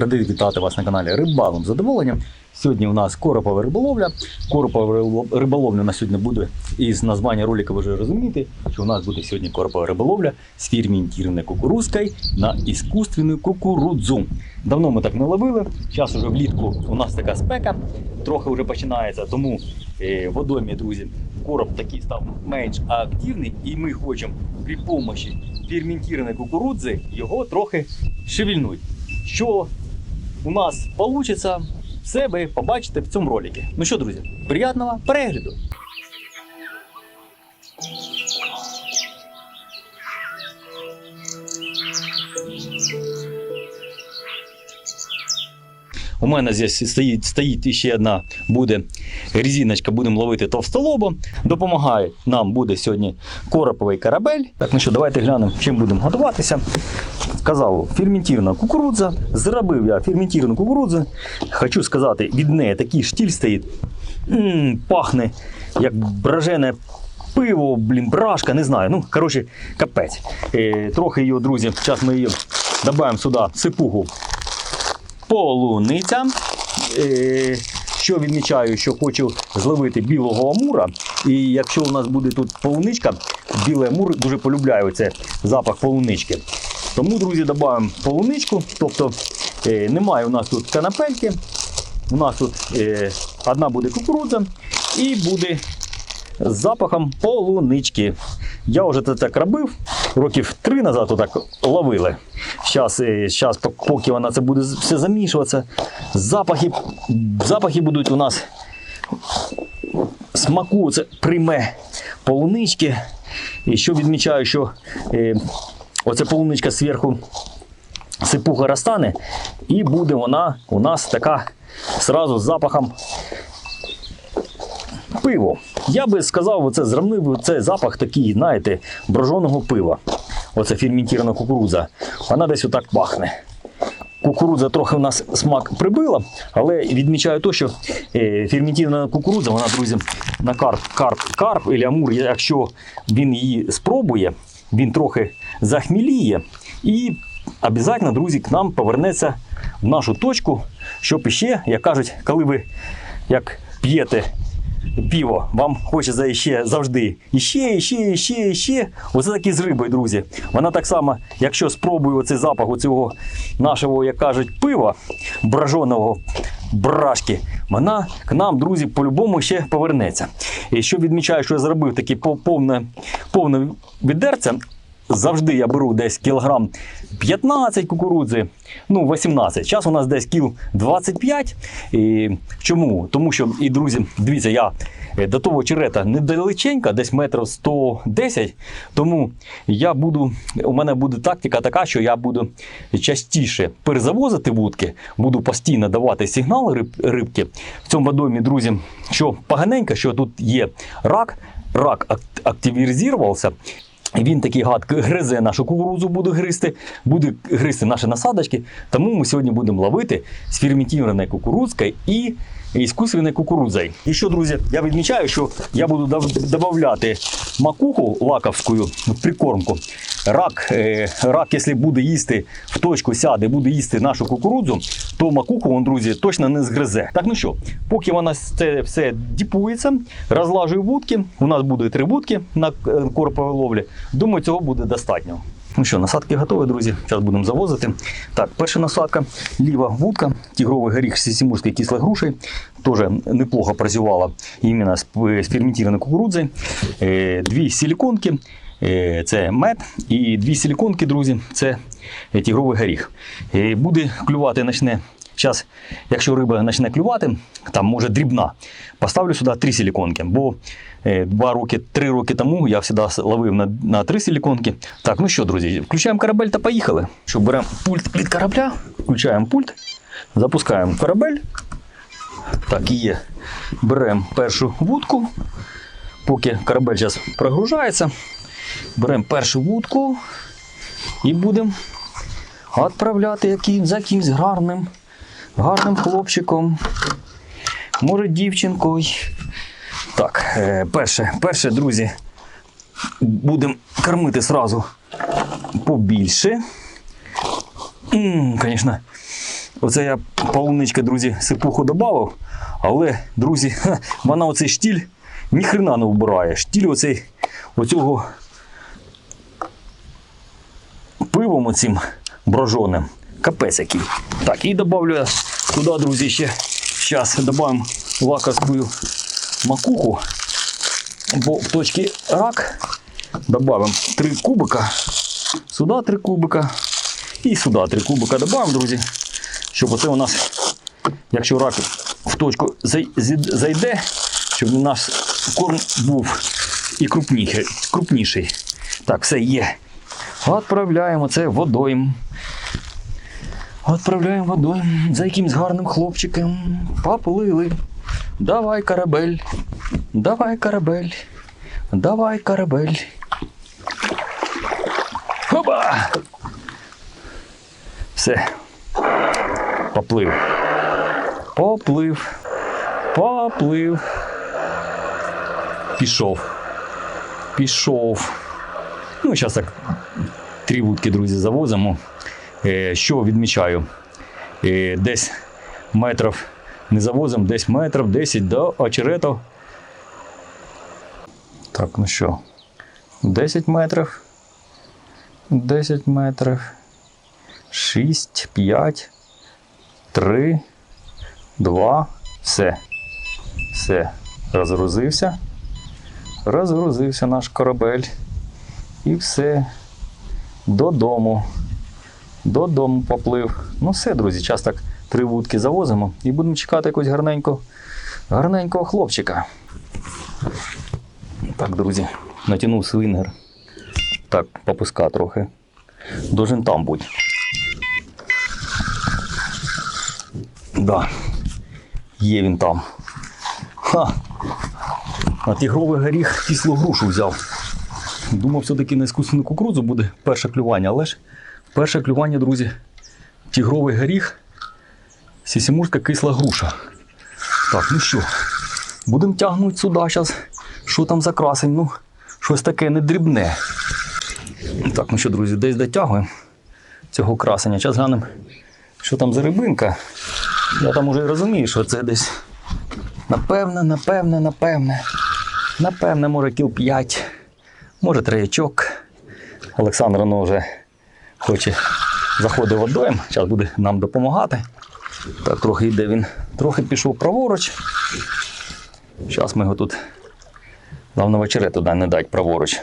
Радий вітати вас на каналі Рибалом задоволенням. Сьогодні у нас коропова риболовля. Коропова рибо- риболовля на сьогодні буде із названня ролика ви вже розумієте, що у нас буде сьогодні коропова риболовля з ферментірованою кукурузкою на іскусственну кукурудзу. Давно ми так не ловили. Зараз уже влітку у нас така спека, трохи вже починається, тому е, водоймі, друзі, короб такий став менш активний, і ми хочемо при допомогі ферментірованої кукурудзи його трохи шевельнути. Що у нас вийде, все ви побачите в цьому роликі. Ну що, друзі, приятного перегляду! У мене здесь стоїть, стоїть ще одна буде резиночка, будемо ловити товстолобом. Допомагає нам буде сьогодні короповий корабель. Так, ну що, давайте глянемо, чим будемо готуватися. Казав, ферментірна кукурудза. Зробив я ферментірну кукурудзу. Хочу сказати, від неї такий штіль стоїть. м пахне як бражене пиво, блін, брашка, не знаю. Ну, коротше, капець. Е, трохи її, друзі, зараз ми її додаємо сюди сипугу полуниця. Е, що відмічаю, що хочу зловити білого амура. І якщо у нас буде тут полуничка, білий амур дуже полюбляє оце запах полунички. Тому, друзі, додаємо полуничку. Тобто е, немає у нас тут канапельки. У нас тут е, одна буде кукурудза і буде з запахом полунички. Я вже це так робив. Років три назад отак ловили. Зараз, зараз, поки вона це буде все замішуватися, запахи, запахи будуть у нас смаку це прийме полунички. І що відмічаю, що е, оця полуничка зверху сипуха розтане, і буде вона у нас така зразу з запахом пиво. Я би сказав, оце зравнив це запах такий, знаєте, броженого пива. Оце ферментована кукурудза. Вона десь отак пахне. Кукурудза трохи у нас смак прибила, але відмічаю то, що е, кукурудза, вона, друзі, на карп, карп, карп і амур, якщо він її спробує, він трохи захміліє і обов'язково, друзі, к нам повернеться в нашу точку, щоб іще, як кажуть, коли ви як п'єте піво, вам хочеться ще завжди. Іще, іще, іще, іще. Оце так і з рибою, друзі. Вона так само, якщо спробує оцей запах оцього нашого, як кажуть, пива браженого брашки, вона к нам, друзі, по-любому ще повернеться. І що відмічаю, що я зробив таке пов- повне, повне відерце. Завжди я беру десь кілограм 15 кукурудзи, ну 18. Зараз у нас десь кіл 25. І чому? Тому що, і друзі, дивіться, я е, до того черета недалеченька, десь метрів 110. Тому я буду, у мене буде тактика така, що я буду частіше перезавозити вудки, буду постійно давати сигнал риб, рибки. В цьому водоймі, друзі, що поганенько, що тут є рак, рак активізувався. Він такий гад гризе нашу кукурудзу, буде гризти, буде гризти наші насадочки. Тому ми сьогодні будемо ловити з ферментованою кукурудзкою і іскусственною кукурудзою. І що, друзі, я відмічаю, що я буду додати макуху лаковську в прикормку. Рак, е, рак, якщо буде їсти в точку, сяде, буде їсти нашу кукурудзу, то макуху він, друзі, точно не згризе. Так, ну що, поки вона це все діпується, розлажую вудки. У нас буде три вудки на е, корповій ловлі. Думаю, цього буде достатньо. Ну що, насадки готові, друзі. Зараз будемо завозити. Так, перша насадка, ліва вудка, тігровий горіх з сімурською кислою грушею. Теж неплохо працювала іменно з, ферментованою кукурудзою. Е, дві силіконки. Е, Це мед і дві силіконки, друзі, це е, тігровий горіх. Буде клювати почне. Зараз, якщо риба почне клювати, там може дрібна, поставлю сюди три силіконки. Бо два роки, три роки тому я завжди ловив на, на три силіконки. Так, ну що, друзі, включаємо корабель та поїхали. Що беремо пульт від корабля, включаємо пульт, запускаємо корабель. Так, є. Беремо першу вудку. Поки корабель зараз прогружається, беремо першу вудку і будемо відправляти яким, за якимсь гарним, гарним хлопчиком. Може, дівчинкою. Так, е, перше, перше, друзі, будемо кормити сразу побільше. Звісно, Оце я полуничка, друзі, сипуху додав, але, друзі, вона оцей штіль ніхрена не вбирає. Штіль оцей, оцього пивом оцим брожоним. Капець який. Так, і додавлю я туди, друзі, ще зараз додамо лаковську макуху. Бо в точці рак додамо 3 кубика. Сюди 3 кубика. І сюди 3 кубика додамо, друзі. Щоб оце у нас, якщо рак в точку зайде, щоб у нас корм був і крупніший. Так, все є. Отправляємо це водою. Отправляємо водою за якимсь гарним хлопчиком. Поплили. Давай корабель. Давай корабель. Давай корабель. Хоба! Все. Поплив. Поплив. Поплив. Пішов. Пішов. Ну, зараз так три вудки, друзі, завозимо. Е, Що відмічаю? Е, Десь метрів не завозимо, десь метрів 10 до очеретів. Так, ну що? 10 метрів. 10 метрів. 6, 5, 3, 2. Все. Все. Розгрузився. Розгрузився наш корабель. І все. Додому. Додому поплив. Ну все, друзі, час так три вудки завозимо і будемо чекати якогось гарненького, гарненького хлопчика. Так, друзі, натягнув свингер. Так, попуска трохи. Должен там бути. Да. Є він там. Ха. На тігровий горіх кислу грушу взяв. Думав, все-таки на іскусственну кукурудзу буде перше клювання, але ж перше клювання, друзі, тігровий горіх, сісімурська кисла груша. Так, ну що, будемо тягнути сюди зараз. Що там за красень? Ну, щось таке не дрібне. Так, ну що, друзі, десь дотягуємо цього красення. Зараз глянемо, що там за рибинка. Я там уже розумію, що це десь. Напевне, напевне, напевне. Напевне, може, кіл 5. Може, троячок. Олександр воно вже хоче заходить водою. Зараз буде нам допомагати. Так, трохи йде він. Трохи пішов праворуч. Зараз ми його тут. Главное вечере туди не дать праворуч.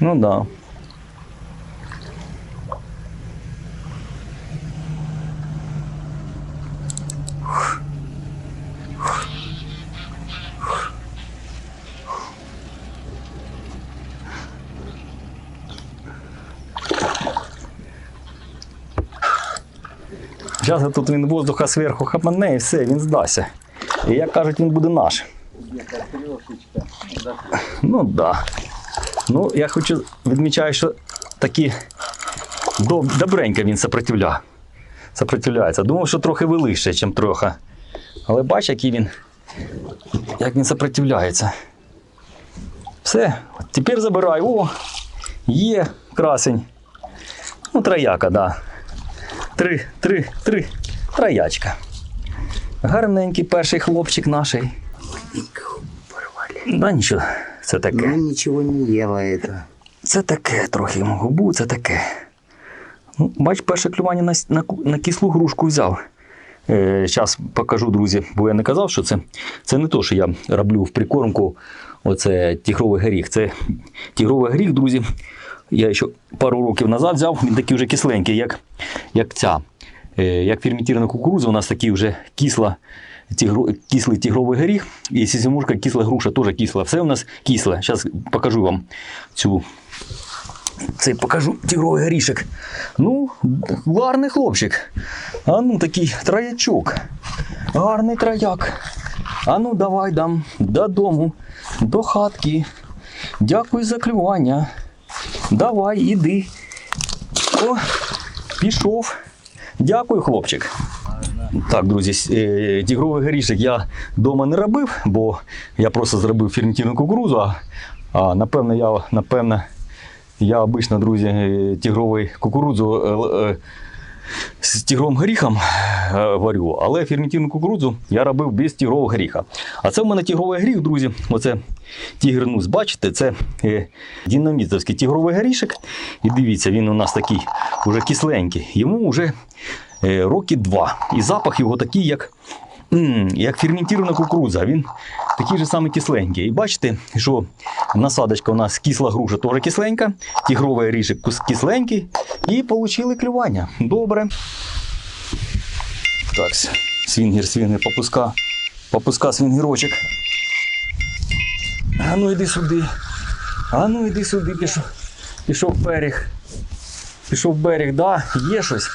Ну так. Да. Зараз тут він воздуха зверху хапане і все, він здасться. І як кажуть, він буде наш. Ну так. Да. Ну, я хочу відмічаю, що такі доб- добренько він сопротивля. сопротивляється. Думав, що трохи велише, ніж трохи. Але бач, який він, як він сопротивляється. Все, тепер забирай. О, є красень. Ну, трояка, так. Да. Три, три, три. Троячка. Гарненький перший хлопчик наш. Да нічого, це таке. Ну, ничего не ела это. Це таке трохи йому губу, це таке. Ну, бач, перше клювання на, на, на кислу грушку взяв. Е, Зараз покажу, друзі, бо я не казав, що це, це не то, що я роблю в прикормку. Оце тігровий горіх. Це тігровий горіх, друзі. Я ще пару років назад взяв, він такий вже кисленький, як, як ця. Е, Як ферментована кукурудза, у нас такий вже кисла, тігро, кислий тігровий горіх, і сізимушка кисла груша теж кисла. Все у нас кисле. Зараз покажу вам цю цей покажу тігровий горішок. Ну, гарний хлопчик. А ну такий троячок. Гарний трояк. А ну давай дам додому, до хатки. Дякую за клювання. Давай, іди. О, пішов. Дякую, хлопчик. Так, друзі, е, тігровий горішок я вдома не робив, бо я просто зробив ферментівну кукурузу. А, а напевно, я напевно, я обично, друзі, е, тігровий кукурудзу е, з тігровим горіхом е, варю, але ферментивну кукурудзу я робив без тігрового горіха. А це в мене тігровий горіх, друзі. Оце тігернус, бачите, це дінамітовський тігровий горішок. І дивіться, він у нас такий уже кисленький. Йому вже е, роки два. І запах його такий, як, як ферментована кукурудза. Він такий же самий кисленький. І бачите, що насадочка у нас кисла груша теж кисленька, тігровий кус- кисленький. І отримали клювання. Добре. Так, свінгер, свінгер, попуска. Попуска свінгерочок. А ну йди сюди. А ну йди сюди, пішов. Пішов берег. Пішов берег, да, є щось.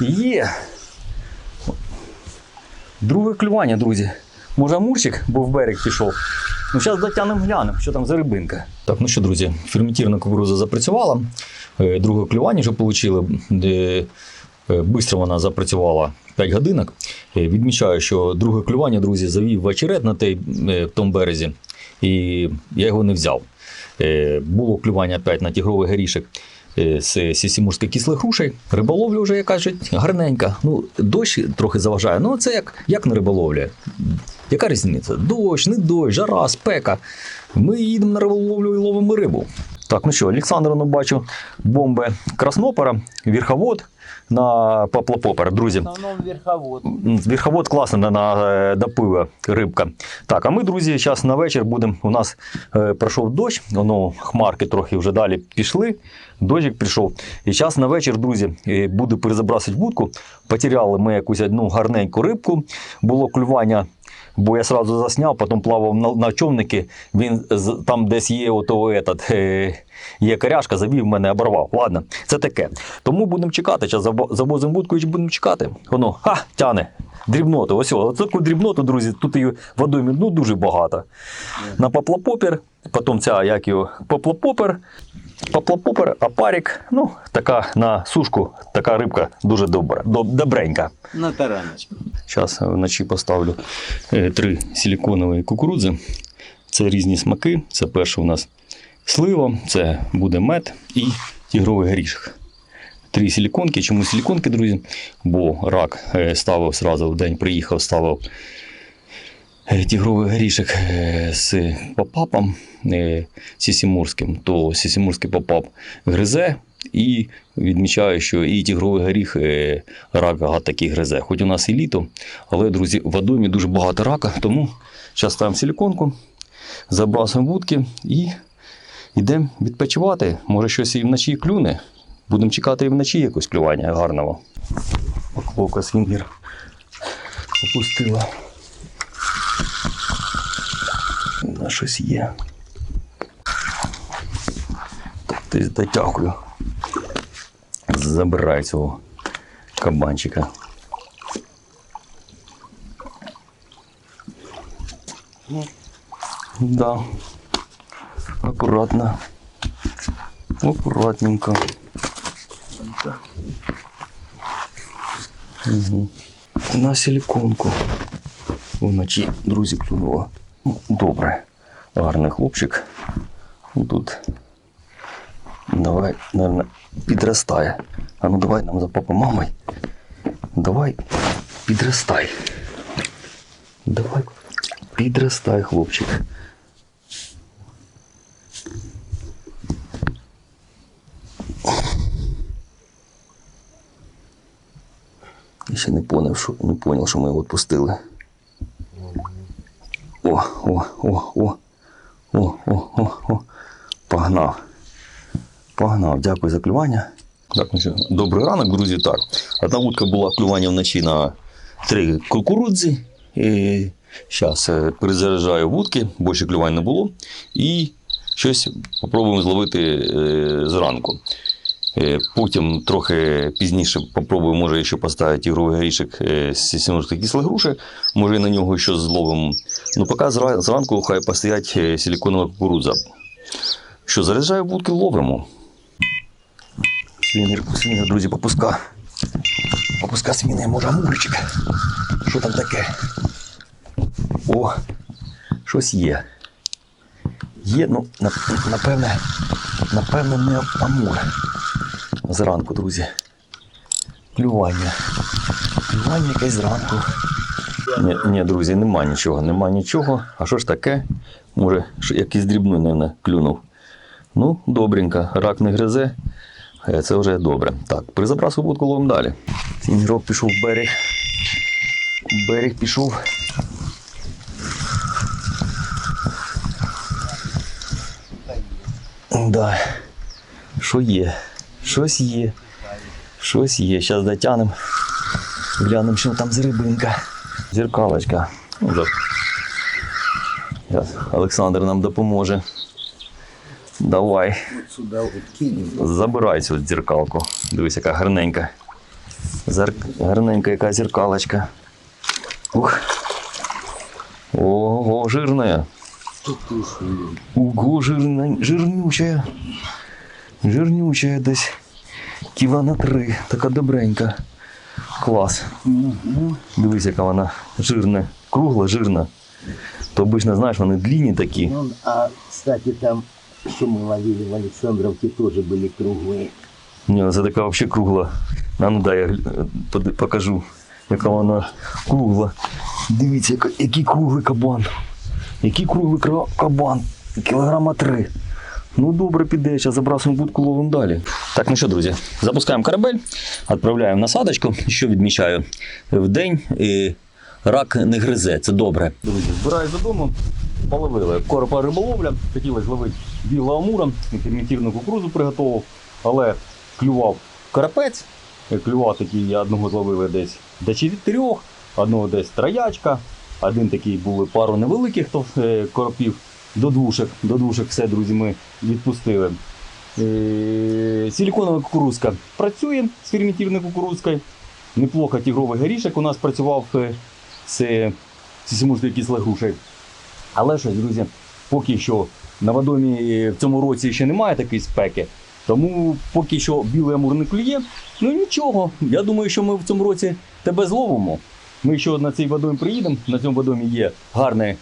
Є. Друге клювання, друзі. Може, Амурчик, бо в берег пішов. Ну, зараз дотягнемо глянемо, що там за рибинка. Так, ну що, друзі, ферментірна кукуруза запрацювала. Е, Друге клювання вже отримали, е, бистро вона запрацювала 5 годинок. Е, Відмічаю, що друге клювання, друзі, завів в очерет на той, в тому березі, і я його не взяв. Було клювання опять на тігровий горішок з сісімурських кислих рушей. Риболовля вже, як кажуть, гарненька. Ну, дощ трохи заважає. Ну, це як, як на риболовлі. Яка різниця? Дощ, не дощ, жара, спека. Ми їдемо на риболовлю і ловимо рибу. Так, ну що, Олександровну бачу бомби Краснопера, верховод на Паплопопер, друзі. Верховод. Верховод класно на, на е, до пива рибка. Так, а ми, друзі, зараз на вечір будемо. У нас е, пройшов дощ, воно хмарки трохи вже далі пішли. Дощик прийшов. І зараз на вечір, друзі, е, буду перезабрасувати вудку. Потеряли ми якусь одну гарненьку рибку. Було клювання. Бо я сразу засняв, потім плавав на, на човники. Він там десь є ото этот, е, є коряшка, завів мене, оборвав. Ладно, це таке. Тому будемо чекати. Зараз завозимо будку і будемо чекати. Воно ха, тяне. Дрібноту. Ось о, таку дрібноту, друзі, тут її водою ну, дуже багато. На поплапопер, потім ця, як його, поплапопер, поплапопер, апарік. Ну, така на сушку, така рибка дуже добра, добренька. На тараночку. Зараз вночі поставлю е, три силіконові кукурудзи. Це різні смаки. Це перше у нас слива, це буде мед і тігровий горішок. Три силіконки. Чому силіконки, друзі? Бо рак е, ставив зразу в день, приїхав, ставив е, тігровий горішок е, з попапом сісімурським, то сісімурський попап гризе і відмічаю, що і тігровий горіх рак такий гризе. Хоч у нас і літо, але, друзі, в водоймі дуже багато рака, тому зараз ставимо силіконку, забрасуємо вудки і йдемо відпочивати. Може, щось і вночі клюне. Будемо чекати і вночі якось клювання гарного. Поклока свінгер опустила. На щось є. Так, ти дотягую. Забирай цього кабанчика. Да. Аккуратно. Аккуратненько. Угу. На силиконку. Вночі, друзі, клюнуло. Ну, Добре. Гарний хлопчик. Тут. Давай, наверное, підростає. А ну давай нам за папа мамой. Давай, підростай. Давай, підростай, хлопчик. Ще не поняв, що, не поняв, що ми його відпустили. О, о, о, о. О, о, о, о. Погнав. Погнав, дякую за клювання. Так, ну що, добрий ранок, друзі. Так. Одна вудка була клювання вночі на три кукурудзі. І зараз перезаряджаю вудки, більше клювань не було. І щось спробуємо зловити е, зранку. Е, Потім трохи пізніше попробую, може, ще поставити ігровий горішок е, з сімурської кислої груші. Може, на нього щось зловимо. Ну, поки зранку хай постоять е, силіконова кукурудза. Що, заряджаю будки, ловимо. Свіни, свіни, друзі, попуска. Попуска свіни, може, амурчик. Що там таке? О, щось є. Є, ну, напевне, напевне, не амур. Зранку, друзі. Клювання. Клювання якесь зранку. Ні, ні, друзі, нема нічого, нема нічого. А що ж таке? Може, якийсь дрібний, не клюнув. Ну, добренько, рак не гризе. Е, Це вже добре. Так, призабраску будку ловимо далі. Сіньгрок пішов в берег. Берег пішов. Да. Що є? Щось є. Щось є. Зараз дотянемо. Глянемо, що там з рибинка. Зеркалочка. Ну, за- Щас Олександр нам допоможе. Давай. Забирай цю дзеркалку. Дивись, яка гарненька. Зер... Гарненька яка зеркалочка. Ух. Ого, жирная. Ого, жирна... жирнючая. Жирнючая десь. Кіла на три. Така добренька. Клас. Дивись, яка вона жирна. Кругла, жирна. То обично, знаєш, вони длінні такі. Ну, а, кстати, там, что мы ловили в Александровке, тоже были круглые. Ні, ну це така взагалі кругла. А ну дай я гля- поди- покажу, яка вона кругла. Дивіться, яка- який круглий кабан. Який круглий кра- кабан. Кілограма три. Ну добре, піде, зараз забрасуємо будку ловимо далі. Так, ну що, друзі, запускаємо корабель, відправляємо насадочку. Що відмічаю? В день і рак не гризе, це добре. Друзі, збираюсь додому, половили. Коропа риболовля, хотіли зловити білого амура, ферментірну кукурузу приготував, але клював карапець. Е, Клював такий, я одного зловили десь до чотирьох, одного десь троячка, один такий були пару невеликих то, е, коропів, до двушек. До двушек все, друзі, ми відпустили. Е, Силіконова кукурузка працює з ферментірною кукурузкою. Неплохо тігровий горішок у нас працював е, з, з сімушною кислою. Але щось, друзі, поки що на водомі в цьому році ще немає такої спеки. Тому поки що білий амур не. Ну нічого, я думаю, що ми в цьому році тебе зловимо. Ми ще на цей водойм приїдемо. На цьому водомі є гарні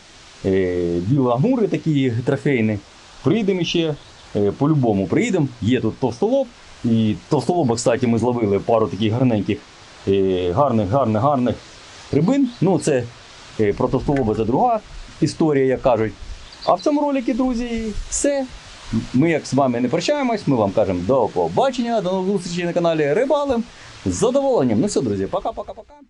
е, білі амури, такі трофейні. Приїдемо ще, е, по-любому приїдемо. Є тут товстолоб. І товстолоба, кстати, ми зловили пару таких гарненьких, е, гарних, гарних, гарних рибин. Ну, це про товстолоба це друга історія, як кажуть. А в цьому ролику, друзі, все. Ми як з вами не прощаємось, ми вам кажемо до побачення, до нових зустрічей на каналі Рибалим. З задоволенням. Ну все, друзі, пока-пока-пока.